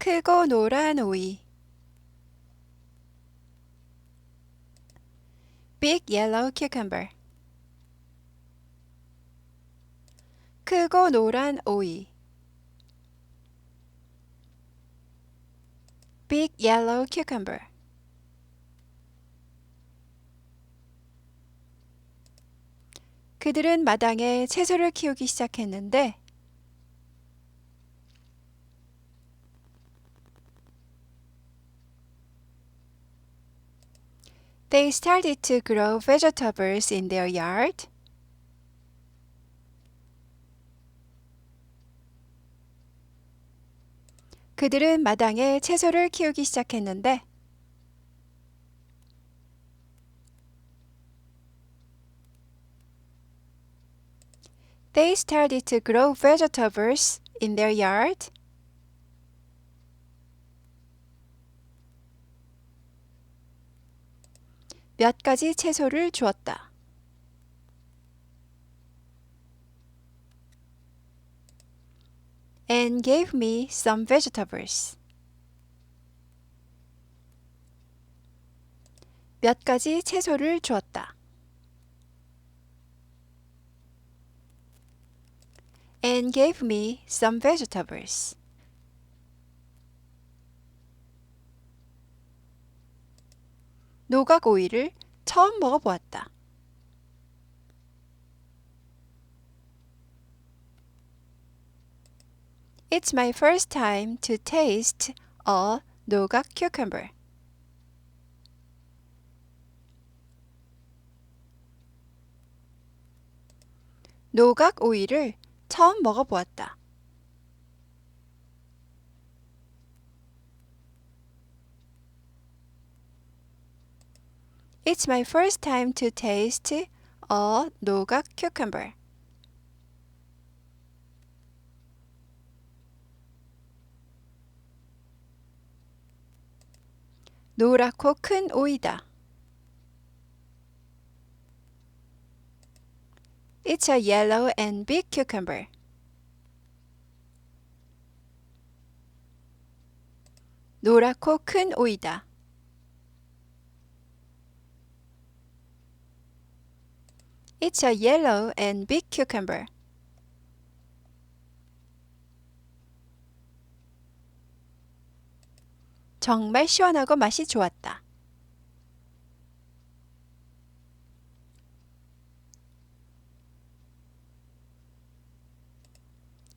크고 노란 오이 big yellow cucumber 크고 노란 오이 big yellow cucumber 그들은 마당에 채소를 키우기 시작했는데 They started to grow vegetables in their yard. They started to grow vegetables in their yard. 몇 가지 채소를 주었다. and gave me some vegetables. 몇 가지 채소를 주었다. and gave me some vegetables. 노각 오이를 처음 먹어보았다. It's my first time to taste a 노각 cucumber. 노각 오이를 처음 먹어보았다. It's my first time to taste a 노각 cucumber. 노랗고 큰 오이다. It's a yellow and big cucumber. 노랗고 큰 오이다. It's a yellow and big cucumber. 정말 시원하고 맛이 좋았다.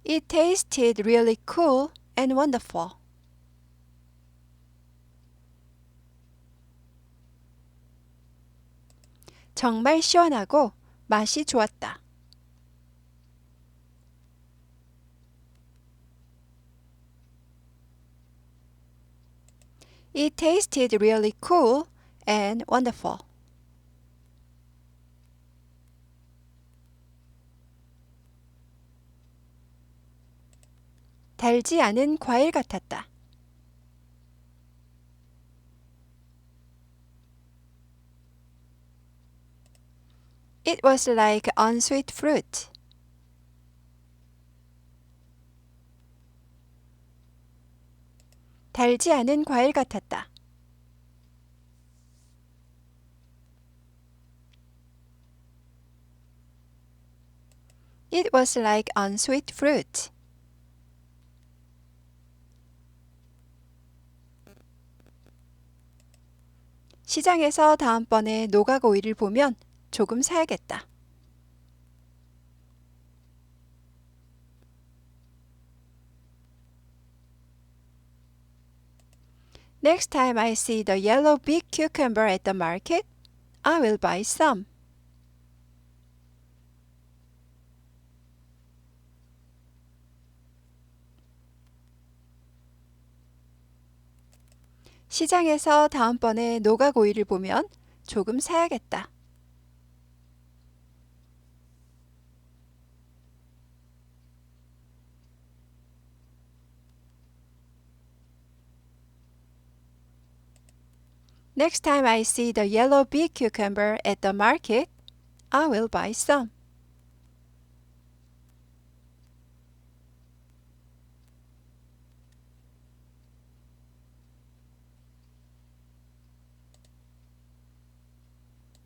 It tasted really cool and wonderful. 정말 시원하고 맛이 좋았다. It tasted really cool and wonderful. 달지 않은 과일 같았다. It was like unsweet fruit. 달지 않은 과일 같았다. It was like unsweet fruit. 시장에서 다음번에 노각 오이를 보면 조금 사야겠다. Next time I see the yellow big cucumber at the market, I will buy some. 시장에서 다음번에 노각 오이를 보면 조금 사야겠다. Next time I see the yellow big cucumber at the market, I will buy some.